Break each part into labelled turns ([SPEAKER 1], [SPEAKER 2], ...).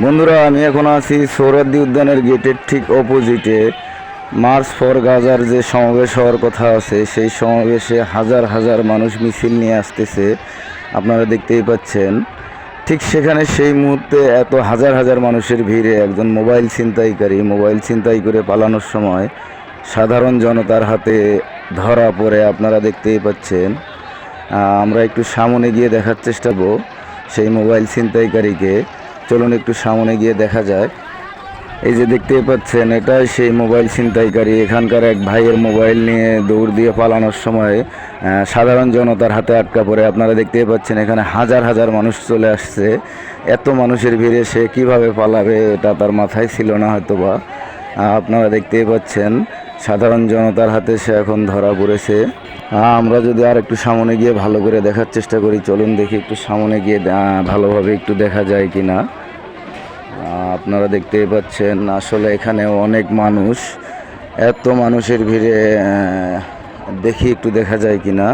[SPEAKER 1] বন্ধুরা, আমি এখন আছি সৌরাদ্দি উদ্যানের গেটের ঠিক অপোজিটে। মার্চ ফর গাজার যে সমাবেশ হওয়ার কথা আছে, সেই সমাবেশে হাজার হাজার মানুষ মিছিল নিয়ে আসতেছে। আপনারা দেখতেই পাচ্ছেন। ঠিক সেখানে সেই মুহূর্তে এত হাজার হাজার মানুষের ভিড়ে একজন মোবাইল ছিনতাইকারী, মোবাইল ছিনতাই করে পালানোর সময় সাধারণ জনতার হাতে ধরা পড়ে, আপনারা দেখতেই পাচ্ছেন। আমরা একটু সামনে গিয়ে দেখার চেষ্টা করব সেই মোবাইল ছিনতাইকারীকে। চলুন একটু সামনে গিয়ে দেখা যায় এই যে দেখতেই পাচ্ছেন, এটাই সেই মোবাইল ছিনতাইকারী। এখানকার এক ভাইয়ের মোবাইল নিয়ে দৌড় দিয়ে পালানোর সময় সাধারণ জনতার হাতে আটকা পড়ে। আপনারা দেখতেই পাচ্ছেন, এখানে হাজার হাজার মানুষ চলে আসছে। এত মানুষের ভিড়ে সে কীভাবে পালাবে, এটা তার মাথায় ছিল না হয়তো বা আপনারা দেখতেই পাচ্ছেন, সাধারণ জনতার হাতে সে এখন ধরা পড়েছে। আমরা যদি আর একটু সামনে গিয়ে ভালো করে দেখার চেষ্টা করি, চলুন দেখি একটু সামনে গিয়ে ভালোভাবে একটু দেখা যায় কি না আপনারা দেখতেই পাচ্ছেন, আসলে এখানে অনেক মানুষ। এত মানুষের ভিড়ে দেখি একটু দেখা যায় কি না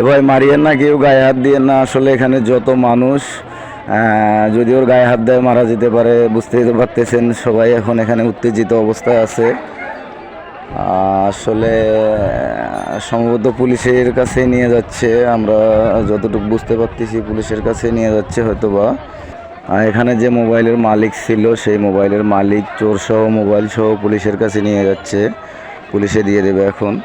[SPEAKER 1] এবার মারিয়েন না কেউ গায়ে হাত দিয়ে না, আসলে এখানে যত মানুষ যদি ওর গায়ে হাত দেয় মারা যেতে পারে, বুঝতেই তো পারতেছেন, সবাই এখন এখানে উত্তেজিত অবস্থায় আছে। আসলে সম্ভবত পুলিশের কাছে নিয়ে যাচ্ছে, আমরা যতটুকু বুঝতে পারতেছি পুলিশের কাছে নিয়ে যাচ্ছে হয়তো বা এখানে যে মোবাইলের মালিক ছিল, সেই মোবাইলের মালিক চোরসহ মোবাইল সহ পুলিশের কাছে নিয়ে যাচ্ছে। পুলিশে দিয়ে দেবে এখন।